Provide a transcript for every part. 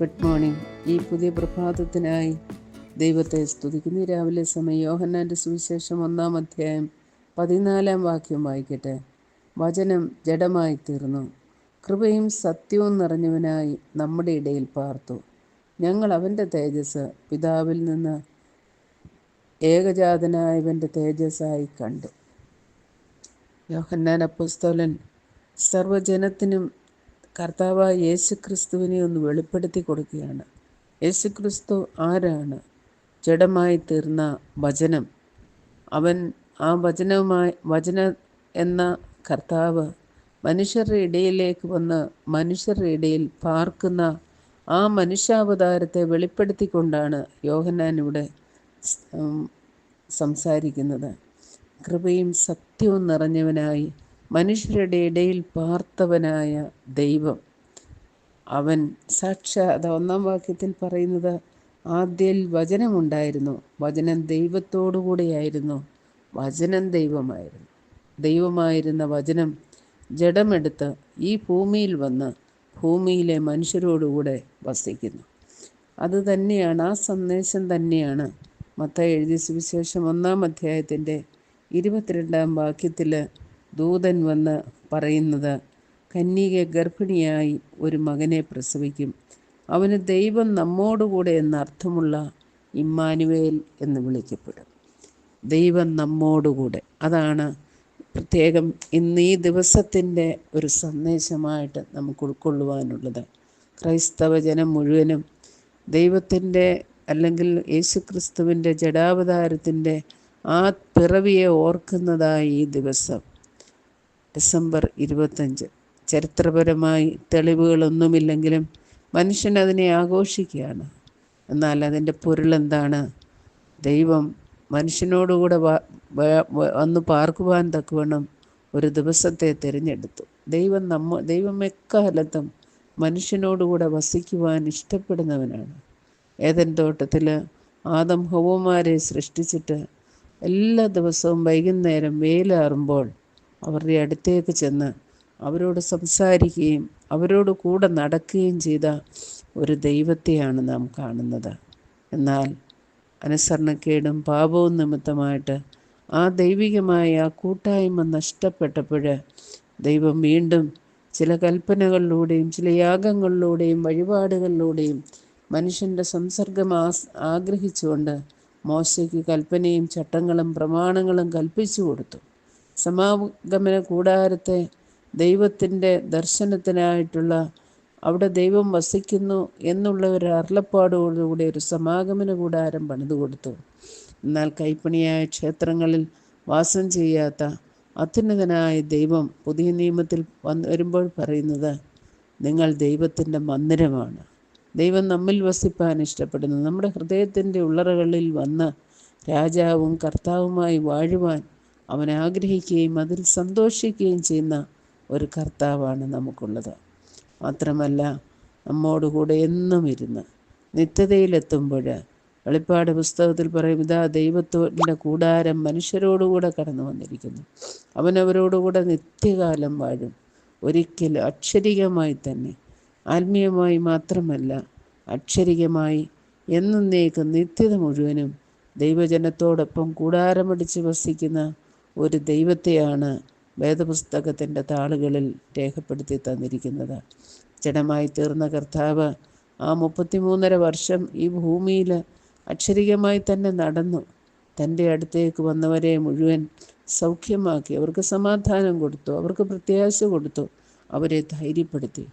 Good morning ഈ പുതിയ പ്രഭാതത്തിനായി ദൈവത്തെ സ്തുതിക്കുന്നു. രാവിലെ സമയം യോഹന്നാന്റെ സുവിശേഷം ഒന്നാം അധ്യായം പതിനാലാം വാക്യം വായിക്കട്ടെ. വചനം ജഡമായി തീർന്നു. കൃപയും സത്യവും നിറഞ്ഞവനായി നമ്മുടെ ഇടയിൽ പാർത്തു. ഞങ്ങൾ അവന്റെ തേജസ് പിതാവിൽ നിന്ന് ഏകജാതനായവന്റെ തേജസ്സായി കണ്ടു. യോഹന്നാൻ അപ്പുസ്തോലൻ സർവജനത്തിനും കർത്താവായ യേശു ക്രിസ്തുവിനെ ഒന്ന് വെളിപ്പെടുത്തി കൊടുക്കുകയാണ്. യേശു ക്രിസ്തു ആരാണ്? ജഡമായി തീർന്ന വചനം. അവൻ ആ വചനവുമായി വചന എന്ന കർത്താവ് മനുഷ്യരുടെ ഇടയിലേക്ക് വന്ന് മനുഷ്യരുടെ ഇടയിൽ പാർക്കുന്ന ആ മനുഷ്യാവതാരത്തെ വെളിപ്പെടുത്തിക്കൊണ്ടാണ് യോഹന്നാൻ ഇവിടെ സംസാരിക്കുന്നത്. കൃപയും സത്യവും നിറഞ്ഞവനായി മനുഷ്യരുടെ ഇടയിൽ പാർത്തവനായ ദൈവം. അവൻ സാക്ഷാത് ഒന്നാം വാക്യത്തിൽ പറയുന്നത് ആദ്യയിൽ വചനമുണ്ടായിരുന്നു വചനം ദൈവത്തോടു കൂടെയായിരുന്നു വചനം ദൈവമായിരുന്നു. ദൈവമായിരുന്ന വചനം ജഡമെടുത്ത് ഈ ഭൂമിയിൽ വന്ന് ഭൂമിയിലെ മനുഷ്യരോടുകൂടെ വസിക്കുന്നു. അത് തന്നെയാണ് ആ സന്ദേശം തന്നെയാണ് മത്ത എഴുതിയ സുവിശേഷം ഒന്നാം അധ്യായത്തിന്റെ ഇരുപത്തിരണ്ടാം വാക്യത്തിൽ ദൂതൻ വന്ന് പറയുന്നത് കന്യക ഗർഭിണിയായി ഒരു മകനെ പ്രസവിക്കും. അവന് ദൈവം നമ്മോടുകൂടെ എന്നർത്ഥമുള്ള ഇമ്മാനുവേൽ എന്ന് വിളിക്കപ്പെടും. ദൈവം നമ്മോടുകൂടെ. അതാണ് പ്രത്യേകം ഇന്ന് ഈ ദിവസത്തിന്റെ ഒരു സന്ദേശമായിട്ട് നമുക്ക് ഉൾക്കൊള്ളുവാനുള്ളത്. ക്രൈസ്തവ ജനം മുഴുവനും ദൈവത്തിന്റെ അല്ലെങ്കിൽ യേശുക്രിസ്തുവിന്റെ ജഡാവതാരത്തിന്റെ ആ പിറവിയെ ഓർക്കുന്നതായി ഈ ദിവസം ഡിസംബർ ഇരുപത്തഞ്ച്. ചരിത്രപരമായി തെളിവുകളൊന്നുമില്ലെങ്കിലും മനുഷ്യൻ അതിനെ ആഘോഷിക്കുകയാണ്. എന്നാൽ അതിന്റെ പൊരുളെന്താണ് ദൈവം മനുഷ്യനോടുകൂടെ വന്ന് പാർക്കുവാൻ തക്കവണ്ണം ഒരു ദിവസത്തെ തിരഞ്ഞെടുത്തു. ദൈവം നമ്മ ദൈവം എക്കാലത്തും മനുഷ്യനോടുകൂടെ വസിക്കുവാൻ ഇഷ്ടപ്പെടുന്നവനാണ്. ഏതൻ തോട്ടത്തിൽ ആദം ഹോവമാരെ സൃഷ്ടിച്ചിട്ട് എല്ലാ ദിവസവും വൈകുന്നേരം വെയിലാറുമ്പോൾ അവരുടെ അടുത്തേക്ക് ചെന്ന് അവരോട് സംസാരിക്കുകയും അവരോട് കൂടെ നടക്കുകയും ചെയ്ത ഒരു ദൈവത്തെയാണ് നാം കാണുന്നത്. എന്നാൽ അനുസരണക്കേടും പാപവും നിമിത്തമായിട്ട് ആ ദൈവികമായ ആ കൂട്ടായ്മ നഷ്ടപ്പെട്ടപ്പോൾ ദൈവം വീണ്ടും ചില കൽപ്പനകളിലൂടെയും ചില യാഗങ്ങളിലൂടെയും വഴിപാടുകളിലൂടെയും മനുഷ്യന്റെ സംസർഗം ആഗ്രഹിച്ചുകൊണ്ട് മോശയ്ക്ക് കൽപ്പനയും ചട്ടങ്ങളും പ്രമാണങ്ങളും കൽപ്പിച്ചു കൊടുത്തു. സമാഗമന കൂടാരത്തെ ദൈവത്തിന്റെ ദർശനത്തിനായിട്ടുള്ള അവിടെ ദൈവം വസിക്കുന്നു എന്നുള്ള ഒരു അരുളപ്പാടോടുകൂടി ഒരു സമാഗമന കൂടാരം പണിതു കൊടുത്തു എന്നാൽ കൈപ്പണിയായ ക്ഷേത്രങ്ങളിൽ വാസം ചെയ്യാത്ത അത്യുന്നതനായ ദൈവം പുതിയ നിയമത്തിൽ വന്ന് വരുമ്പോൾ പറയുന്നത് നിങ്ങൾ ദൈവത്തിന്റെ മന്ദിരമാണ്. ദൈവം നമ്മിൽ വസിപ്പാൻ ഇഷ്ടപ്പെടുന്നു. നമ്മുടെ ഹൃദയത്തിന്റെ ഉള്ളറകളിൽ വന്ന് രാജാവും കർത്താവുമായി വാഴുവാൻ അവൻ ആഗ്രഹിക്കുകയും അതിൽ സന്തോഷിക്കുകയും ചെയ്യുന്ന ഒരു കർത്താവാണ് നമുക്കുള്ളത്. മാത്രമല്ല നമ്മോടുകൂടെ എന്നും ഇരുന്ന് നിത്യതയിലെത്തുമ്പോൾ വെളിപ്പാട് പുസ്തകത്തിൽ പറയും ഇതാ ദൈവത്തിന്റെ കൂടാരം മനുഷ്യരോടുകൂടെ കടന്നു വന്നിരിക്കുന്നു. അവനവരോടുകൂടെ നിത്യകാലം വാഴും. ഒരിക്കലും അക്ഷരികമായി തന്നെ. ആത്മീയമായി മാത്രമല്ല അക്ഷരികമായി എന്നേക്കും നിത്യത മുഴുവനും ദൈവജനത്തോടൊപ്പം കൂടാരമടിച്ച് വസിക്കുന്ന ഒരു ദൈവത്തെയാണ് വേദപുസ്തകത്തിന്റെ താളുകളിൽ രേഖപ്പെടുത്തി തന്നിരിക്കുന്നത്. ജഡമായി തീർന്ന കർത്താവ് ആ മുപ്പത്തിമൂന്നര വർഷം ഈ ഭൂമിയിൽ അക്ഷരികമായി തന്നെ നടന്നു. തന്റെ അടുത്തേക്ക് വന്നവരെ മുഴുവൻ സൗഖ്യമാക്കി അവർക്ക് സമാധാനം കൊടുത്തു അവർക്ക് പ്രത്യാശ കൊടുത്തു അവരെ ധൈര്യപ്പെടുത്തി.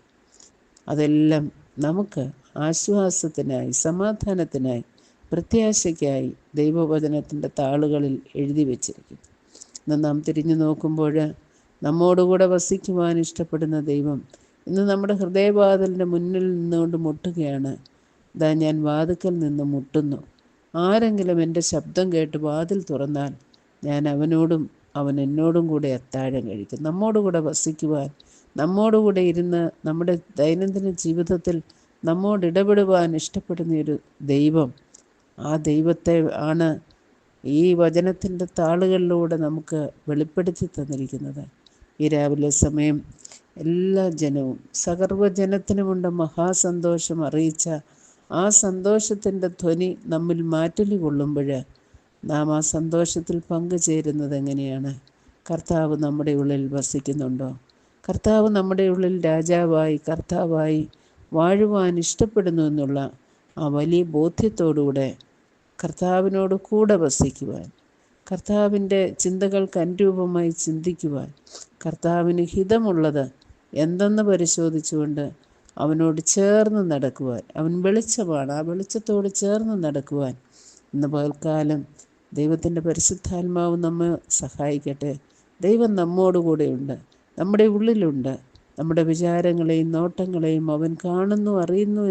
അതെല്ലാം നമുക്ക് ആശ്വാസത്തിനായി സമാധാനത്തിനായി പ്രത്യാശയ്ക്കായി ദൈവവചനത്തിന്റെ താളുകളിൽ എഴുതി വച്ചിരിക്കുന്നു. ഇന്ന് നാം തിരിഞ്ഞു നോക്കുമ്പോൾ നമ്മോടുകൂടെ വസിക്കുവാൻ ഇഷ്ടപ്പെടുന്ന ദൈവം ഇന്ന് നമ്മുടെ ഹൃദയവാതിലിന്റെ മുന്നിൽ നിന്നുകൊണ്ട് മുട്ടുകയാണ്. ഇതാ ഞാൻ വാതുക്കൽ നിന്ന് മുട്ടുന്നു. ആരെങ്കിലും എന്റെ ശബ്ദം കേട്ട് വാതിൽ തുറന്നാൽ ഞാൻ അവനോടും അവൻ എന്നോടും കൂടെ അത്താഴം കഴിക്കും. നമ്മോടുകൂടെ വസിക്കുവാൻ നമ്മോടുകൂടെ ഇരുന്ന് നമ്മുടെ ദൈനംദിന ജീവിതത്തിൽ നമ്മോട് ഇടപെടുവാൻ ഇഷ്ടപ്പെടുന്ന ഒരു ദൈവം ആ ദൈവത്തെ ആണ് ഈ വചനത്തിന്റെ താളുകളിലൂടെ നമുക്ക് വെളിപ്പെടുത്തി തന്നിരിക്കുന്നത്. ഈ രാവിലെ സമയം എല്ലാ ജനവും സകർവജനത്തിനുമുണ്ട് മഹാസന്തോഷം അറിയിച്ച ആ സന്തോഷത്തിന്റെ ധ്വനി നമ്മിൽ മാറ്റലി കൊള്ളുമ്പോൾ നാം ആ സന്തോഷത്തിൽ പങ്കുചേരുന്നത് എങ്ങനെയാണ്? കർത്താവ് നമ്മുടെ ഉള്ളിൽ വസിക്കുന്നുണ്ടോ? കർത്താവ് നമ്മുടെ ഉള്ളിൽ രാജാവായി കർത്താവായി വാഴുവാൻ ഇഷ്ടപ്പെടുന്നു എന്നുള്ള ആ വലിയ ബോധ്യത്തോടുകൂടെ കർത്താവിനോട് കൂടെ വസിക്കുവാൻ കർത്താവിന്റെ ചിന്തകൾക്ക് അനുരൂപമായി ചിന്തിക്കുവാൻ കർത്താവിന് ഹിതമുള്ളത് എന്തെന്ന് പരിശോധിച്ചുകൊണ്ട് അവനോട് ചേർന്ന് നടക്കുവാൻ അവൻ വെളിച്ചമാണ് ആ വെളിച്ചത്തോട് ചേർന്ന് നടക്കുവാൻ ഇന്ന് പകൽക്കാലം ദൈവത്തിന്റെ പരിശുദ്ധാത്മാവ് നമ്മെ സഹായിക്കട്ടെ. ദൈവം നമ്മോടുകൂടെയുണ്ട് നമ്മുടെ ഉള്ളിലുണ്ട് നമ്മുടെ വിചാരങ്ങളെയും നോട്ടങ്ങളെയും അവൻ കാണുന്നു അറിയുന്നു